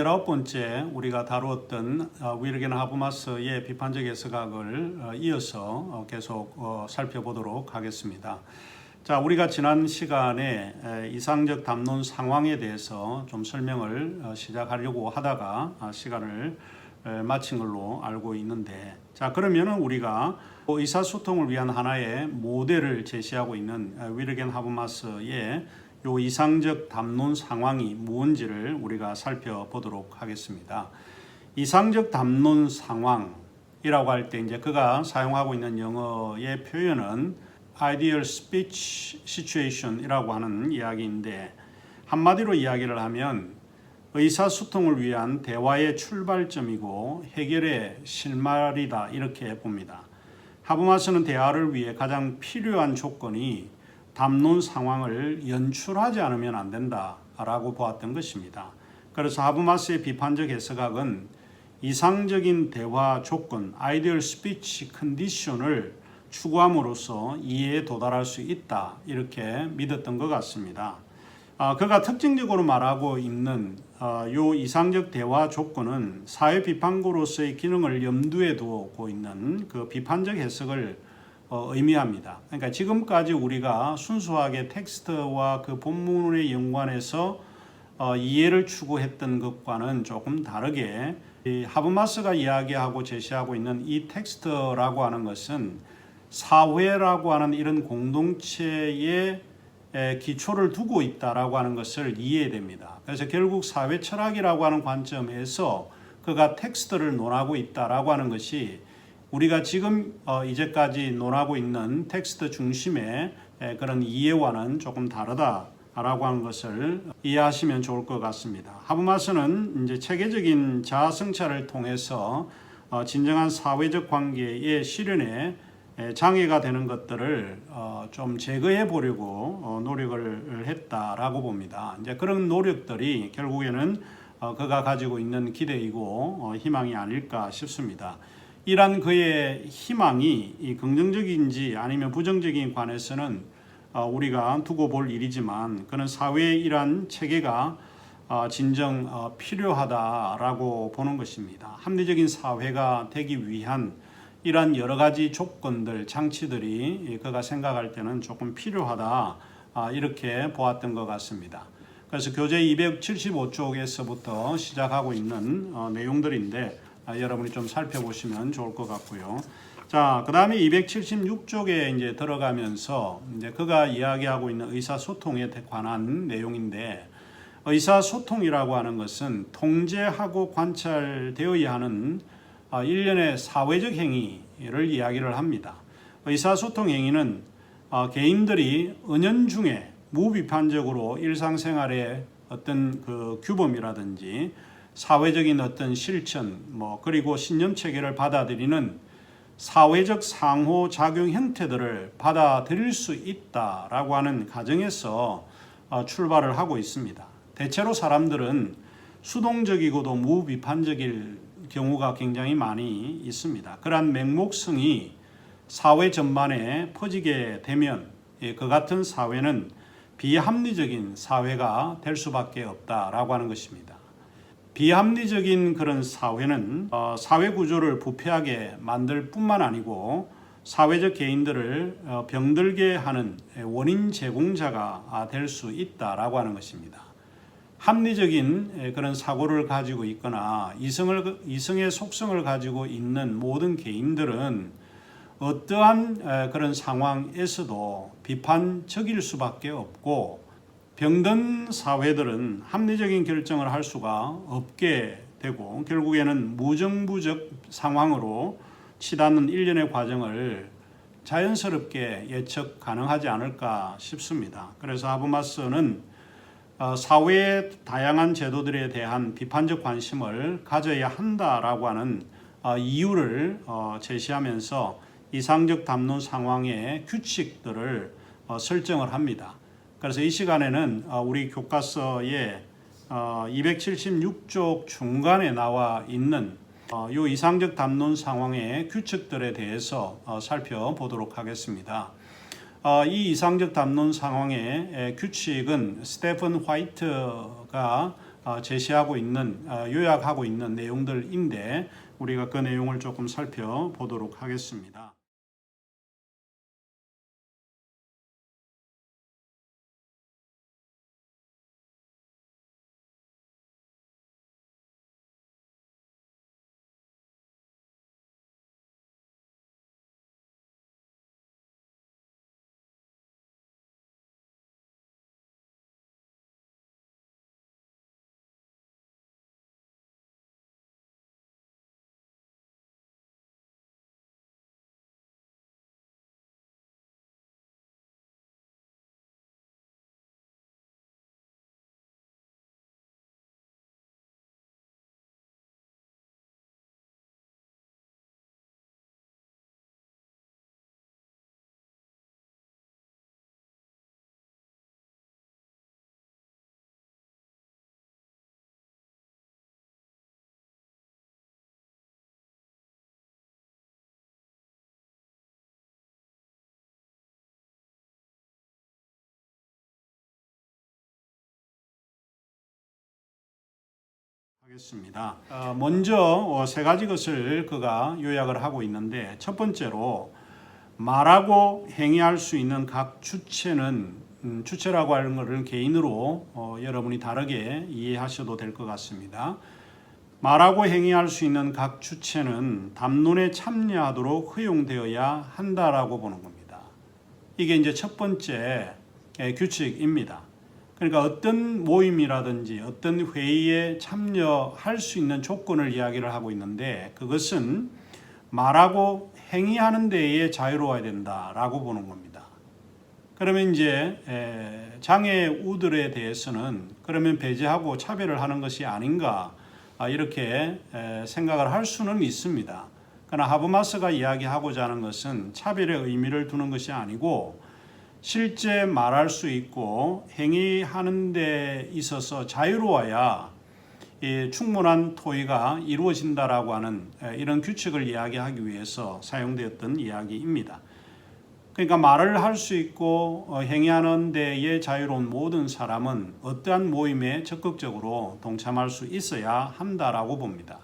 119번째 우리가 다루었던 어, 위르겐 하브마스의 비판적 해석학을 어, 이어서 어, 계속 살펴보도록 하겠습니다. 자, 우리가 지난 시간에 이상적 담론 상황에 대해서 좀 설명을 시작하려고 하다가 아, 시간을 마친 걸로 알고 있는데 자 그러면은 우리가 의사소통을 위한 하나의 모델을 제시하고 있는 위르겐 하브마스의 요 이상적 담론 상황이 무언지를 우리가 살펴보도록 하겠습니다. 이상적 담론 상황이라고 할 때 이제 그가 사용하고 있는 영어의 표현은 ideal speech situation이라고 하는 이야기인데 한마디로 이야기를 하면 의사소통을 위한 대화의 출발점이고 해결의 실마리다 이렇게 봅니다. 하브마스는 대화를 위해 가장 필요한 조건이 담론 상황을 연출하지 않으면 안 된다라고 보았던 것입니다. 그래서 하브마스의 비판적 해석학은 이상적인 대화 조건, ideal speech condition을 추구함으로써 이해에 도달할 수 있다 이렇게 믿었던 것 같습니다. 아, 그가 특징적으로 말하고 있는 아, 요 이상적 대화 조건은 사회 비판고로서의 기능을 염두에 두고 있는 그 비판적 해석을 어, 의미합니다. 그러니까 지금까지 우리가 순수하게 텍스트와 그 본문의 연관해서 어, 이해를 추구했던 것과는 조금 다르게 이 하브마스가 이야기하고 제시하고 있는 이 텍스트라고 하는 것은 사회라고 하는 이런 공동체의 에, 기초를 두고 있다라고 하는 것을 이해됩니다. 그래서 결국 사회 철학이라고 하는 관점에서 그가 텍스트를 논하고 있다라고 하는 것이 우리가 지금 어, 이제까지 논하고 있는 텍스트 중심의 에, 그런 이해와는 조금 다르다라고 하는 것을 이해하시면 좋을 것 같습니다. 하브마스는 이제 체계적인 자아 성찰을 통해서 어, 진정한 사회적 관계의 실현에 에, 장애가 되는 것들을 어, 좀 제거해 보려고 어, 노력을 했다라고 봅니다. 이제 그런 노력들이 결국에는 어, 그가 가지고 있는 기대이고 어, 희망이 아닐까 싶습니다. 이란 그의 희망이 이 긍정적인지 아니면 부정적인 관해서는 어, 우리가 두고 볼 일이지만 그는 사회의 이러한 체계가 어, 진정 어, 필요하다라고 보는 것입니다. 합리적인 사회가 되기 위한 이러한 여러 가지 조건들, 장치들이 그가 생각할 때는 조금 필요하다 아, 이렇게 보았던 것 같습니다. 그래서 교재 275쪽에서부터 시작하고 있는 어, 내용들인데 아, 여러분이 좀 살펴보시면 좋을 것 같고요. 자, 그 다음에 276쪽에 이제 들어가면서 이제 그가 이야기하고 있는 의사소통에 관한 내용인데 의사소통이라고 하는 것은 통제하고 관찰되어야 하는 아, 일련의 사회적 행위를 이야기를 합니다. 의사소통 행위는 아, 개인들이 은연 중에 무비판적으로 일상생활의 어떤 그 규범이라든지 사회적인 어떤 실천 뭐 그리고 신념 체계를 받아들이는 사회적 상호 작용 형태들을 받아들일 수 있다라고 하는 가정에서 어, 출발을 하고 있습니다. 대체로 사람들은 수동적이고도 무비판적일 경우가 굉장히 많이 있습니다. 그러한 맹목성이 사회 전반에 퍼지게 되면 예, 그 같은 사회는 비합리적인 사회가 될 수밖에 없다라고 하는 것입니다. 비합리적인 그런 사회는 어, 사회 구조를 부패하게 만들 뿐만 아니고 사회적 개인들을 어, 병들게 하는 원인 제공자가 될 수 있다라고 하는 것입니다. 합리적인 그런 사고를 가지고 있거나 이성을 이성의 속성을 가지고 있는 모든 개인들은 어떠한 그런 상황에서도 비판적일 수밖에 없고 병든 사회들은 합리적인 결정을 할 수가 없게 되고 결국에는 무정부적 상황으로 치닫는 일련의 과정을 자연스럽게 예측 가능하지 않을까 싶습니다. 그래서 하브마스는 어, 사회의 다양한 제도들에 대한 비판적 관심을 가져야 한다라고 하는 어, 이유를 어, 제시하면서 이상적 담론 상황의 규칙들을 설정을 합니다. 그래서 이 시간에는 우리 교과서의 276쪽 중간에 나와 있는 이 이상적 담론 상황의 규칙들에 대해서 살펴보도록 하겠습니다. 어, 이 이상적 담론 상황의 에, 규칙은 스테픈 화이트가 어, 제시하고 있는 어, 요약하고 있는 내용들인데 우리가 그 내용을 조금 살펴보도록 하겠습니다. 하겠습니다. 어, 먼저 어, 세 가지 것을 그가 요약을 하고 있는데 첫 번째로 말하고 행위할 수 있는 각 주체는 음, 주체라고 하는 것을 개인으로 어, 여러분이 다르게 이해하셔도 될 것 같습니다. 말하고 행위할 수 있는 각 주체는 담론에 참여하도록 허용되어야 한다라고 보는 겁니다. 이게 이제 첫 번째 예, 규칙입니다. 그러니까 어떤 모임이라든지 어떤 회의에 참여할 수 있는 조건을 이야기를 하고 있는데 그것은 말하고 행위하는 데에 자유로워야 된다라고 보는 겁니다. 그러면 이제 장애 우들에 대해서는 그러면 배제하고 차별을 하는 것이 아닌가 아, 이렇게 생각을 할 수는 있습니다. 그러나 하브마스가 이야기하고자 하는 것은 차별의 의미를 두는 것이 아니고 실제 말할 수 있고 행위하는 데 있어서 자유로워야 충분한 토의가 이루어진다라고 하는 이런 규칙을 이야기하기 위해서 사용되었던 이야기입니다. 그러니까 말을 할 수 있고 어, 행위하는 데에 자유로운 모든 사람은 어떠한 모임에 적극적으로 동참할 수 있어야 한다라고 봅니다.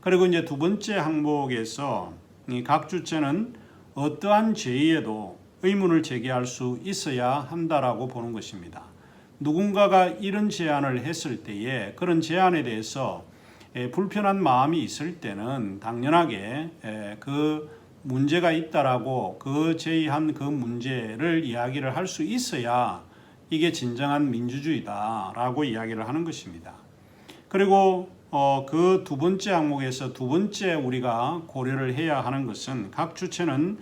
그리고 이제 두 번째 항목에서 각 주체는 어떠한 제의에도 의문을 제기할 수 있어야 한다라고 보는 것입니다. 누군가가 이런 제안을 했을 때에 그런 제안에 대해서 불편한 마음이 있을 때는 당연하게 그 문제가 있다라고 그 제의한 그 문제를 이야기를 할 수 있어야 이게 진정한 민주주의다라고 이야기를 하는 것입니다. 그리고 어, 그두 번째 항목에서 두 번째 우리가 고려를 해야 하는 것은 각 주체는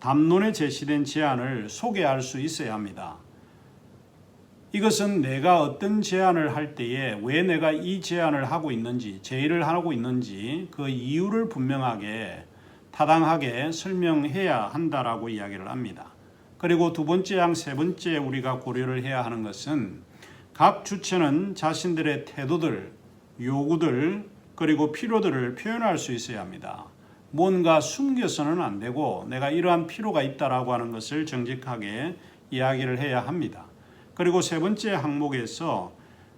담론에 제시된 제안을 소개할 수 있어야 합니다. 이것은 내가 어떤 제안을 할 때에 왜 내가 이 제안을 하고 있는지, 제의를 하고 있는지 그 이유를 분명하게 타당하게 설명해야 한다라고 이야기를 합니다. 그리고 두 번째 양 세 번째 우리가 고려를 해야 하는 것은 각 주체는 자신들의 태도들, 요구들, 그리고 필요들을 표현할 수 있어야 합니다. 뭔가 숨겨서는 안 되고 내가 이러한 필요가 있다라고 하는 것을 정직하게 이야기를 해야 합니다. 그리고 세 번째 항목에서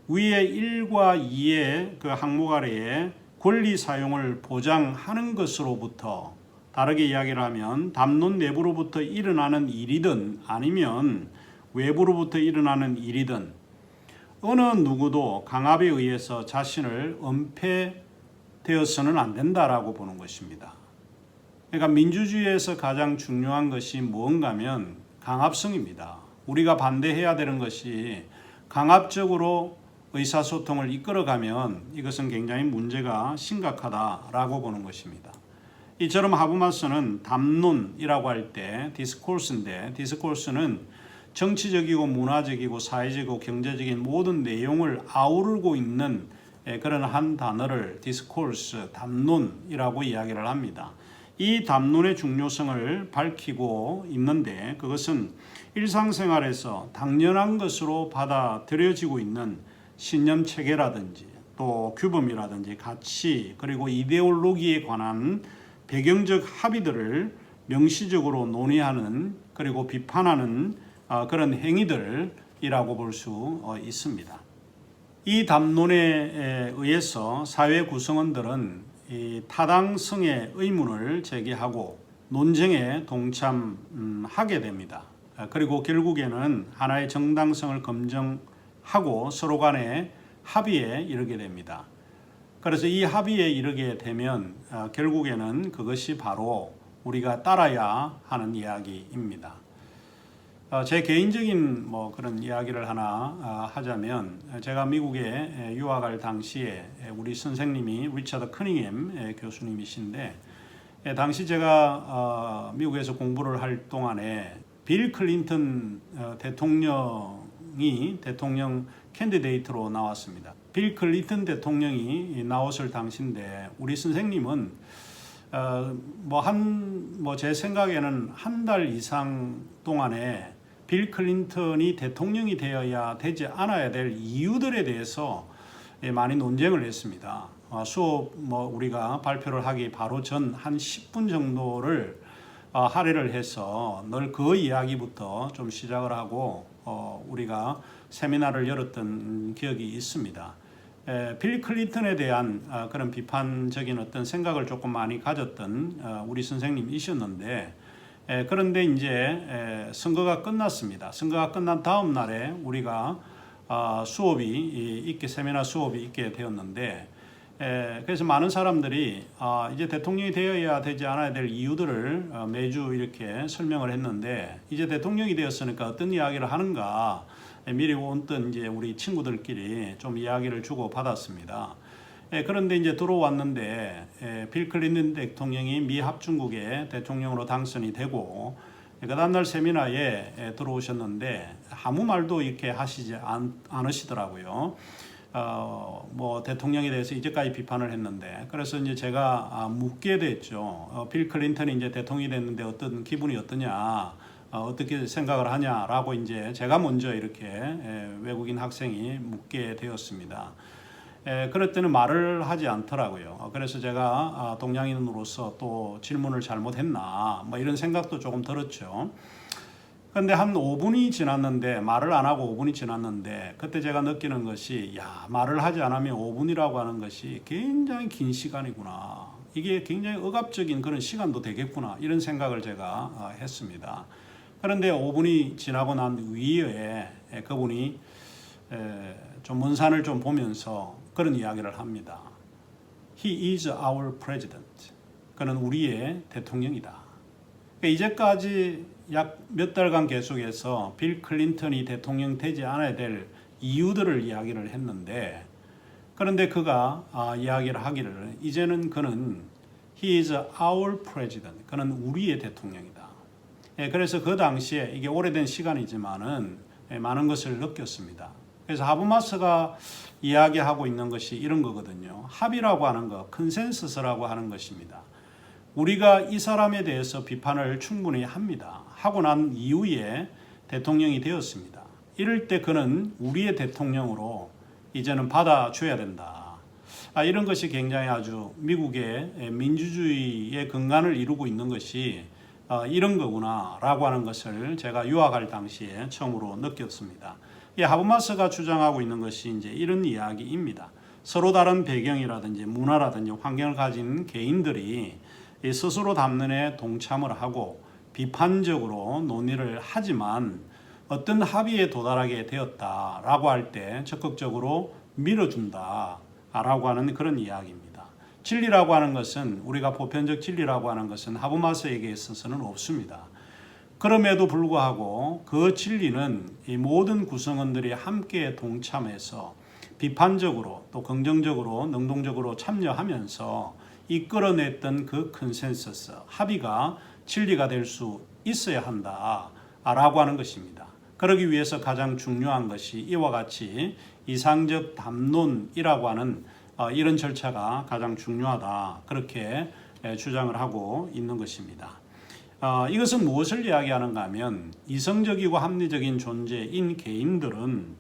위에 1과 2의 그 항목 아래에 권리 사용을 보장하는 것으로부터 다르게 이야기를 하면 담론 내부로부터 일어나는 일이든 아니면 외부로부터 일어나는 일이든 어느 누구도 강압에 의해서 자신을 은폐되어서는 안 된다라고 보는 것입니다. 그러니까 민주주의에서 가장 중요한 것이 무언가면 강압성입니다. 우리가 반대해야 되는 것이 강압적으로 의사소통을 이끌어가면 이것은 굉장히 문제가 심각하다라고 보는 것입니다. 이처럼 하브마스는 담론이라고 할 때 디스코스인데 디스코스는 정치적이고 문화적이고 사회적이고 경제적인 모든 내용을 아우르고 있는 그런 한 단어를 디스코스, 담론이라고 이야기를 합니다. 이 담론의 중요성을 밝히고 있는데 그것은 일상생활에서 당연한 것으로 받아들여지고 있는 신념 체계라든지 또 규범이라든지 가치 그리고 이데올로기에 관한 배경적 합의들을 명시적으로 논의하는 그리고 비판하는 어, 그런 행위들이라고 볼수 어, 있습니다. 이 담론에 의해서 사회 구성원들은 이 타당성의 의문을 제기하고 논쟁에 동참하게 됩니다. 아, 그리고 결국에는 하나의 정당성을 검증하고 서로 간에 합의에 이르게 됩니다. 그래서 이 합의에 이르게 되면 아, 결국에는 그것이 바로 우리가 따라야 하는 이야기입니다. 어, 제 개인적인 뭐 그런 이야기를 하나 아, 하자면 제가 미국에 유학할 당시에 우리 선생님이 리처드 커닝햄 교수님이신데 예, 당시 제가 어, 미국에서 공부를 할 동안에 빌 클린턴 어, 대통령이 대통령 캔디데이트로 나왔습니다. 빌 클린턴 대통령이 나왔을 당시인데 우리 선생님은 어, 뭐한 뭐 제 생각에는 한 달 이상 동안에 빌 클린턴이 대통령이 되어야 되지 않아야 될 이유들에 대해서 예, 많이 논쟁을 했습니다. 어, 수업 뭐 우리가 발표를 하기 바로 전 한 10분 정도를 어, 할애를 해서 늘 그 이야기부터 좀 시작을 하고 어, 우리가 세미나를 열었던 기억이 있습니다. 에, 빌 클린턴에 대한 어, 그런 비판적인 어떤 생각을 조금 많이 가졌던 어, 우리 선생님이셨는데 에, 그런데 이제 에, 선거가 끝났습니다. 선거가 끝난 다음 날에 우리가 어, 수업이 이, 있게 세미나 수업이 있게 되었는데 에, 그래서 많은 사람들이 아, 이제 대통령이 되어야 되지 않아야 될 이유들을 어, 매주 이렇게 설명을 했는데 이제 대통령이 되었으니까 어떤 이야기를 하는가 에, 미리 온던 이제 우리 친구들끼리 좀 이야기를 주고 받았습니다. 예, 그런데 이제 들어왔는데 예, 빌 클린턴 대통령이 미 합중국의 대통령으로 당선이 되고 그 다음날 세미나에 예, 들어오셨는데 아무 말도 이렇게 하시지 않, 않으시더라고요. 어, 뭐 대통령에 대해서 이제까지 비판을 했는데 그래서 이제 제가 아, 묻게 됐죠. 어, 빌 클린턴이 이제 대통령이 됐는데 어떤 기분이 어떠냐, 어, 떻게 생각을 하냐라고 이제 제가 먼저 이렇게 에, 외국인 학생이 묻게 되었습니다. 에, 그럴 때는 말을 하지 않더라고요. 어, 그래서 제가 아, 동양인으로서 또 질문을 잘못했나 뭐 이런 생각도 조금 들었죠. 근데 한 5분이 지났는데 말을 안 하고 5분이 지났는데 그때 제가 느끼는 것이 야 말을 하지 않으면 5분이라고 하는 것이 굉장히 긴 시간이구나 이게 굉장히 억압적인 그런 시간도 되겠구나 이런 생각을 제가 어, 했습니다. 그런데 5분이 지나고 난 위에 그분이 좀먼 산을 좀 보면서 그런 이야기를 합니다. He is our president. 그는 우리의 대통령이다. 그러니까 이제까지 약 몇 달간 계속해서 빌 클린턴이 대통령 되지 않아야 될 이유들을 이야기를 했는데 그런데 그가 아, 이야기를 하기를 이제는 그는 he is our president. 그는 우리의 대통령이다. 예, 그래서 그 당시에 이게 오래된 시간이지만은 예, 많은 것을 느꼈습니다. 그래서 하브마스가 이야기하고 있는 것이 이런 거거든요. 합의라고 하는 것, 컨센서스라고 하는 것입니다. 우리가 이 사람에 대해서 비판을 충분히 합니다. 하고 난 이후에 대통령이 되었습니다. 이럴 때 그는 우리의 대통령으로 이제는 받아줘야 된다. 아, 이런 것이 굉장히 아주 미국의 민주주의의 근간을 이루고 있는 것이 어, 이런 거구나라고 하는 것을 제가 유학할 당시에 처음으로 느꼈습니다. 이 하브마스가 주장하고 있는 것이 이제 이런 이야기입니다. 서로 다른 배경이라든지 문화라든지 환경을 가진 개인들이 스스로 담론에 동참을 하고 비판적으로 논의를 하지만 어떤 합의에 도달하게 되었다라고 할 때 적극적으로 밀어준다라고 하는 그런 이야기입니다. 진리라고 하는 것은 우리가 보편적 진리라고 하는 것은 하브마스에게 있어서는 없습니다. 그럼에도 불구하고 그 진리는 이 모든 구성원들이 함께 동참해서 비판적으로 또 긍정적으로 능동적으로 참여하면서 이끌어냈던 그 컨센서스 합의가 진리가 될 수 있어야 한다라고 하는 것입니다. 그러기 위해서 가장 중요한 것이 이와 같이 이상적 담론이라고 하는 어, 이런 절차가 가장 중요하다 그렇게 주장을 하고 있는 것입니다. 어, 이것은 무엇을 이야기하는가 하면 이성적이고 합리적인 존재인 개인들은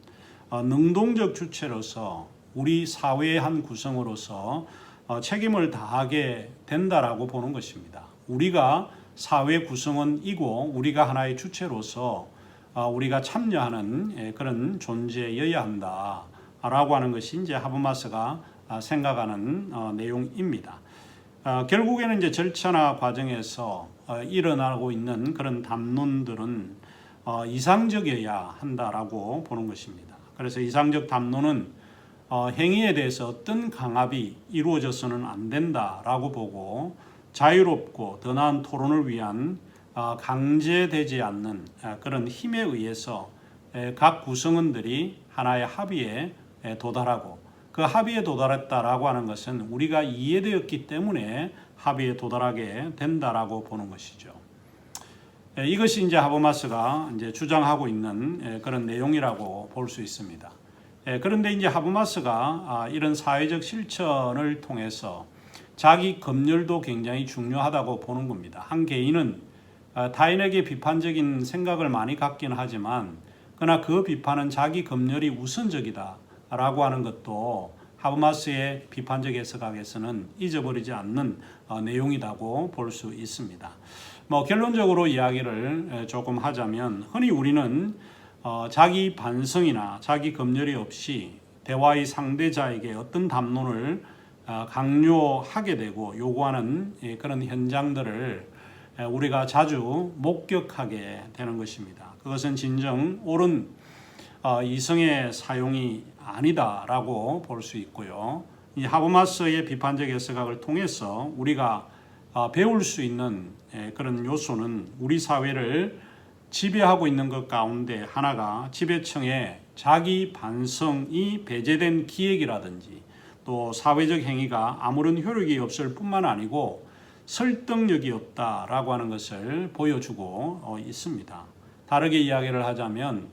어, 능동적 주체로서 우리 사회의 한 구성으로서 어, 책임을 다하게 된다라고 보는 것입니다. 우리가 사회 구성원이고 우리가 하나의 주체로서 어, 우리가 참여하는 예, 그런 존재여야 한다라고 하는 것이 이제 하브마스가 아, 생각하는 어, 내용입니다. 어, 결국에는 이제 절차나 과정에서 어, 일어나고 있는 그런 담론들은 어, 이상적이어야 한다라고 보는 것입니다. 그래서 이상적 담론은 어, 행위에 대해서 어떤 강압이 이루어져서는 안 된다라고 보고 자유롭고 더 나은 토론을 위한 어, 강제되지 않는 어, 그런 힘에 의해서 에, 각 구성원들이 하나의 합의에 에, 도달하고 그 합의에 도달했다라고 하는 것은 우리가 이해되었기 때문에 합의에 도달하게 된다라고 보는 것이죠. 에, 이것이 이제 하버마스가 이제 주장하고 있는 에, 그런 내용이라고 볼 수 있습니다. 에, 그런데 이제 하버마스가 아, 이런 사회적 실천을 통해서 자기 검열도 굉장히 중요하다고 보는 겁니다. 한 개인은 아, 타인에게 비판적인 생각을 많이 갖긴 하지만 그러나 그 비판은 자기 검열이 우선적이다라고 하는 것도 하브마스의 비판적 해석학에서는 잊어버리지 않는 어, 내용이라고 볼 수 있습니다. 뭐 결론적으로 이야기를 에, 조금 하자면 흔히 우리는 어, 자기 반성이나 자기 검열이 없이 대화의 상대자에게 어떤 담론을 어, 강요하게 되고 요구하는 예, 그런 현장들을 에, 우리가 자주 목격하게 되는 것입니다. 그것은 진정 옳은 어, 이성의 사용이 아니다라고 볼 수 있고요. 이 하버마스의 비판적 해석학을 통해서 우리가 어, 배울 수 있는 예, 그런 요소는 우리 사회를 지배하고 있는 것 가운데 하나가 지배층의 자기 반성이 배제된 기획이라든지 또 사회적 행위가 아무런 효력이 없을 뿐만 아니고 설득력이 없다라고 하는 것을 보여주고 어, 있습니다. 다르게 이야기를 하자면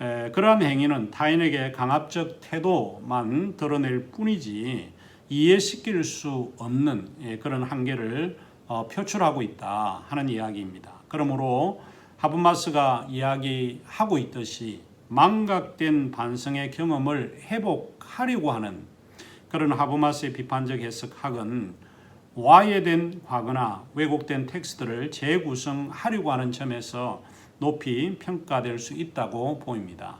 에, 그러한 행위는 타인에게 강압적 태도만 드러낼 뿐이지 이해시킬 수 없는 예, 그런 한계를 어, 표출하고 있다 하는 이야기입니다. 그러므로 하브마스가 이야기하고 있듯이 망각된 반성의 경험을 회복하려고 하는 그런 하브마스의 비판적 해석학은 와해된 과거나 왜곡된 텍스트를 재구성하려고 하는 점에서 높이 평가될 수 있다고 보입니다.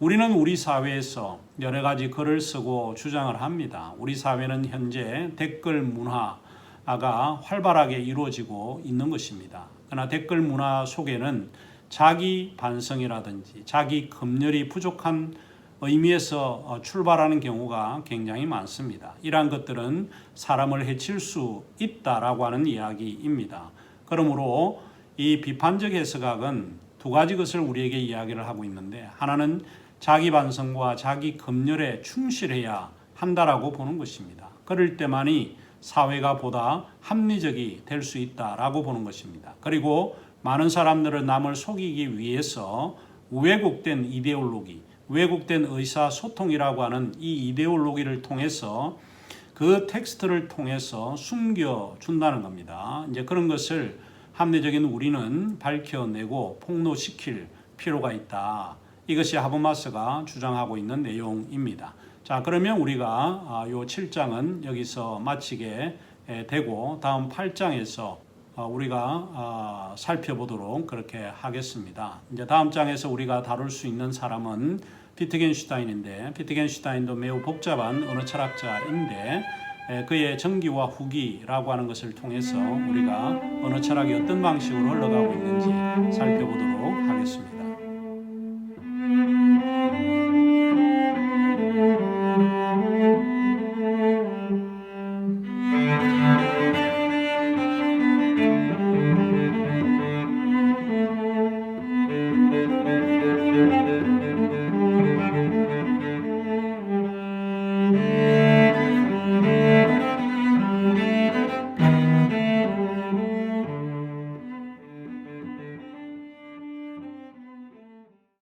우리는 우리 사회에서 여러 가지 글을 쓰고 주장을 합니다. 우리 사회는 현재 댓글 문화가 활발하게 이루어지고 있는 것입니다. 그러나 댓글 문화 속에는 자기 반성이라든지 자기 검열이 부족한 의미에서 어, 출발하는 경우가 굉장히 많습니다. 이러한 것들은 사람을 해칠 수 있다라고 하는 이야기입니다. 그러므로 이 비판적 해석학은 두 가지 것을 우리에게 이야기를 하고 있는데 하나는 자기 반성과 자기 검열에 충실해야 한다라고 보는 것입니다. 그럴 때만이 사회가 보다 합리적이 될 수 있다라고 보는 것입니다. 그리고 많은 사람들은 남을 속이기 위해서 왜곡된 이데올로기, 왜곡된 의사소통이라고 하는 이 이데올로기를 통해서 그 텍스트를 통해서 숨겨준다는 겁니다. 이제 그런 것을 합리적인 우리는 밝혀내고 폭로시킬 필요가 있다. 이것이 하버마스가 주장하고 있는 내용입니다. 자, 그러면 우리가 아, 요 7장은 여기서 마치게 되고 다음 8장에서 어, 우리가 아, 살펴보도록 그렇게 하겠습니다. 이제 다음 장에서 우리가 다룰 수 있는 사람은 피트겐슈타인인데 피트겐슈타인도 매우 복잡한 언어 철학자인데 그의 전기와 후기라고 하는 것을 통해서 우리가 언어 철학이 어떤 방식으로 흘러가고 있는지 살펴보도록 하겠습니다.